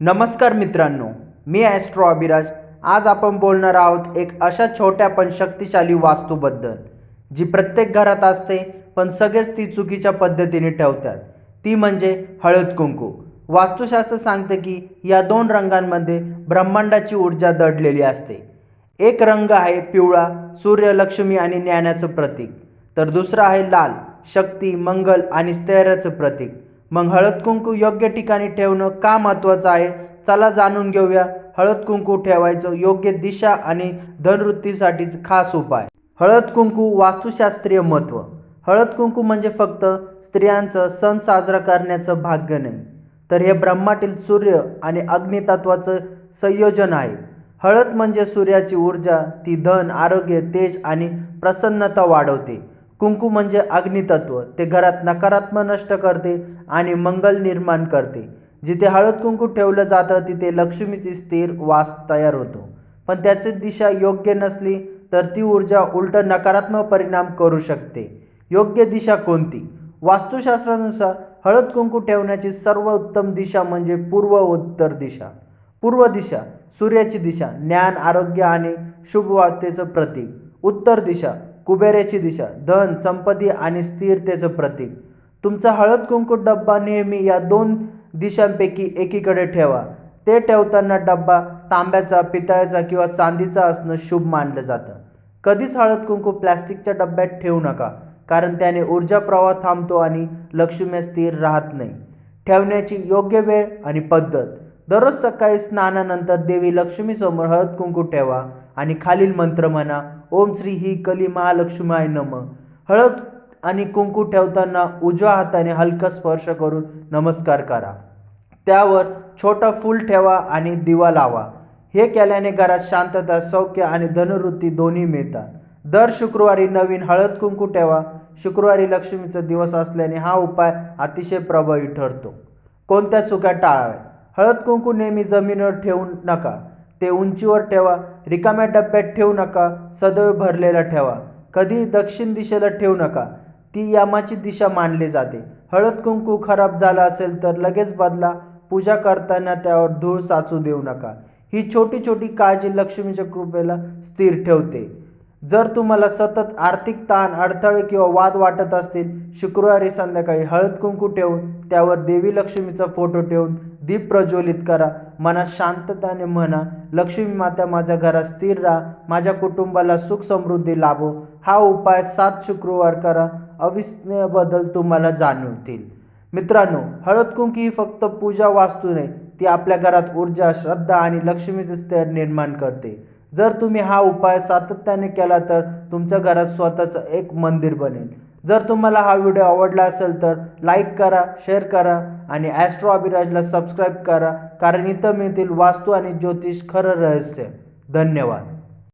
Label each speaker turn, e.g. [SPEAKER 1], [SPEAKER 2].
[SPEAKER 1] नमस्कार मित्रांनो मी ॲस्ट्रो अभिराज. आज आपण बोलणार आहोत एक अशा छोट्या पण शक्तिशाली वास्तूबद्दल जी प्रत्येक घरात असते पण सगळेच ती चुकीच्या पद्धतीने ठेवतात. ती म्हणजे हळद कुंकू. वास्तुशास्त्र सांगते की या दोन रंगांमध्ये ब्रह्मांडाची ऊर्जा दडलेली असते. एक रंग आहे पिवळा सूर्य लक्ष्मी आणि ज्ञानाचं प्रतीक. तर दुसरा आहे लाल शक्ती मंगल आणि स्थैर्याचं प्रतीक. मग हळद कुंकू योग्य ठिकाणी ठेवणं का महत्त्वाचं आहे? चला जाणून घेऊया. हळद कुंकू ठेवायचं योग्य दिशा आणि धनवृत्तीसाठीच खास उपाय. हळद कुंकू वास्तुशास्त्रीय महत्त्व. हळद कुंकू म्हणजे फक्त स्त्रियांचं सण साजरा करण्याचं भाग्य नाही तर हे ब्रह्मातील सूर्य आणि अग्नितत्वाचं संयोजन आहे. हळद म्हणजे सूर्याची ऊर्जा ती धन आरोग्य तेज आणि प्रसन्नता वाढवते. कुंकू म्हणजे अग्नितत्व. ते घरात नकारात्मक नष्ट करते आणि मंगल निर्माण करते. जिथे हळद कुंकू ठेवलं जातं तिथे लक्ष्मीची स्थिर वास तयार होतो. पण त्याची दिशा योग्य नसली तर ती ऊर्जा उलट नकारात्मक परिणाम करू शकते. योग्य दिशा कोणती? वास्तुशास्त्रानुसार हळद कुंकू ठेवण्याची सर्वोत्तम दिशा म्हणजे पूर्व उत्तर दिशा. पूर्व दिशा सूर्याची दिशा ज्ञान आरोग्य आणि शुभवार्तेचं प्रतीक. उत्तर दिशा कुबेराची दिशा धन संपत्ती आणि स्थिरतेचं प्रतीक. तुमचा हळद कुंकू डब्बा नेहमी या दोन दिशांपैकी एकीकडे ठेवा. ते ठेवताना डब्बा तांब्याचा पितळ्याचा किंवा चांदीचा असणं शुभ मानलं जातं. कधीच हळद कुंकू प्लॅस्टिकच्या डब्यात ठेवू नका कारण त्याने ऊर्जा प्रवाह थांबतो आणि लक्ष्मी स्थिर राहत नाही. ठेवण्याची योग्य वेळ आणि पद्धत. दररोज सकाळी स्नानानंतर देवी लक्ष्मीसमोर हळद कुंकू ठेवा आणि खालील मंत्र म्हणा ओम श्री ही कली महालक्ष्मीय नम. हळद आणि कुंकू ठेवताना उजव्या हाताने हलका स्पर्श करून नमस्कार करा. त्यावर छोटा फूल ठेवा आणि दिवा लावा. हे केल्याने घरात शांतता सौख्य आणि धनुवृत्ती दोन्ही मिळतात. दर शुक्रवारी नवीन हळद कुंकू ठेवा. शुक्रवारी लक्ष्मीचा दिवस असल्याने हा उपाय अतिशय प्रभावी ठरतो. कोणत्या चुका टाळाव्या हळद कुंकू नेहमी जमिनीवर ठेवू नका. ते उंचीवर ठेवा. रिकाम्या डब्यात ठेवू नका. सदैव भरलेला ठेवा. कधी दक्षिण दिशेला ठेवू नका. ती यामाची दिशा मानली जाते. हळद कुंकू खराब झाला असेल तर लगेच बदला. पूजा करताना त्यावर धूळ साचू देऊ नका. ही छोटी छोटी काळजी लक्ष्मीच्या कृपेला स्थिर ठेवते. जर तुम्हाला सतत आर्थिक ताण अडथळे किंवा वाद वाटत असतील शुक्रवारी संध्याकाळी हळद कुंकू ठेवून त्यावर देवी लक्ष्मीचा फोटो ठेवून दीप प्रज्वलित करा. मनात शांतताने म्हणा लक्ष्मी माता माझ्या घरात स्थिर राहा माझ्या कुटुंबाला सुख समृद्धी लाभो. हा उपाय सात शुक्रवार करा अविस्मरणीय बदल तुम्हाला जाणवतील. मित्रांनो हळद कुंकी ही फक्त पूजा वास्तू नाही ती आपल्या घरात ऊर्जा श्रद्धा आणि लक्ष्मीचे स्तर निर्माण करते. जर तुम्ही हा उपाय सातत्याने केला तर तुमच्या घरात स्वतःचं एक मंदिर बनेल. जर तुम्हाला हा व्हिडिओ आवडला असेल तर लाईक करा शेअर करा आणि ॲस्ट्रो अभिराजला सबस्क्राईब करा कारण इथं मिळतील वास्तू आणि ज्योतिष खरं रहस्य. धन्यवाद.